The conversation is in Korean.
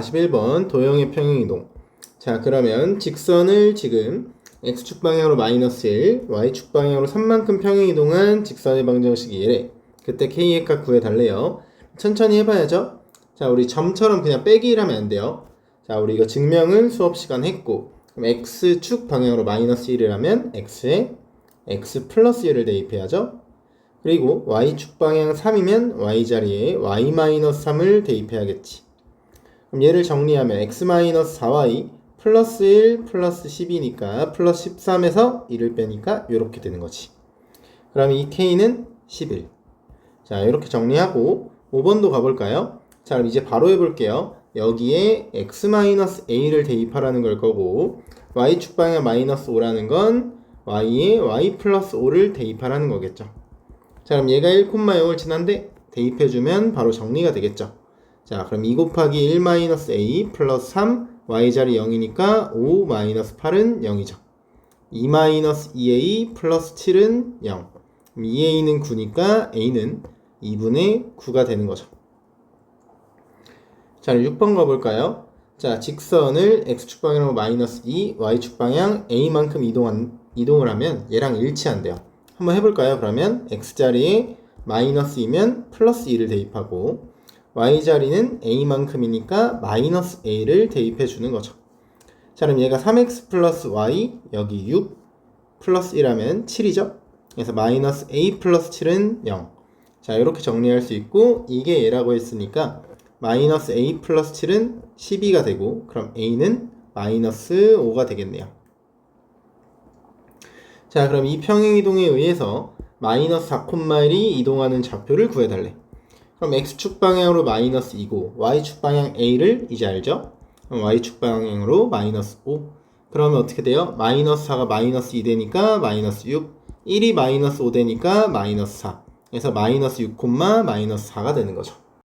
41번 도형의 평행이동. 자, 그러면 직선을 지금 x축 방향으로 마이너스 1, y축 방향으로 3만큼 평행이동한 직선의 방정식이 이래. 그때 k의 값 구해달래요. 천천히 해봐야죠. 자, 우리 점처럼 그냥 빼기 를 하면 안 돼요. 자, 우리 이거 증명은 수업 시간 했고, 그럼 x축 방향으로 마이너스 1을 하면 x에 x 플러스 1을 대입해야죠. 그리고 y축 방향 3이면 y자리에 y-3을 대입해야겠지. 그럼 얘를 정리하면 x-4y 플러스 1 플러스 10이니까 플러스 13에서 1을 빼니까 이렇게 되는 거지. 그럼 이 k는 11. 자, 이렇게 정리하고 5번도 가볼까요? 자, 그럼 이제 바로 해볼게요. 여기에 x-a를 대입하라는 걸 거고 y축 방향 마이너스 5라는 건 y에 y 플러스 5를 대입하라는 거겠죠. 자, 그럼 얘가 1,0을 지난데 대입해주면 바로 정리가 되겠죠. 자, 그럼 2 곱하기 1-a 플러스 3 y자리 0이니까 5 마이너스 8은 0이죠. 2-2a 플러스 7은 0. 2a는 9니까 a는 2분의 9가 되는 거죠. 자, 6번 가볼까요? 자, 직선을 x축 방향으로 마이너스 2, y축 방향 a만큼 이동한, 이동을 하면 얘랑 일치한대요. 한번 해볼까요? 그러면 x자리에 마이너스 2면 플러스 2를 대입하고 y자리는 a만큼이니까 마이너스 a를 대입해 주는 거죠. 자, 그럼 얘가 3x 플러스 y 여기 6 플러스 1하면 7이죠? 그래서 마이너스 a 플러스 7은 0. 자, 이렇게 정리할 수 있고 이게 얘라고 했으니까 마이너스 a 플러스 7은 12가 되고 그럼 a는 마이너스 5가 되겠네요. 자, 그럼 이 평행 이동에 의해서 마이너스 4,1이 이동하는 좌표를 구해달래. 그럼 x축 방향으로 마이너스 2고 y축 방향 a를 이제 알죠? 그럼 y축 방향으로 마이너스 5. 그러면 어떻게 돼요? 마이너스 4가 마이너스 2 되니까 마이너스 6. 1이 마이너스 5 되니까 마이너스 4. 그래서 마이너스 6, 마이너스 4가 되는 거죠.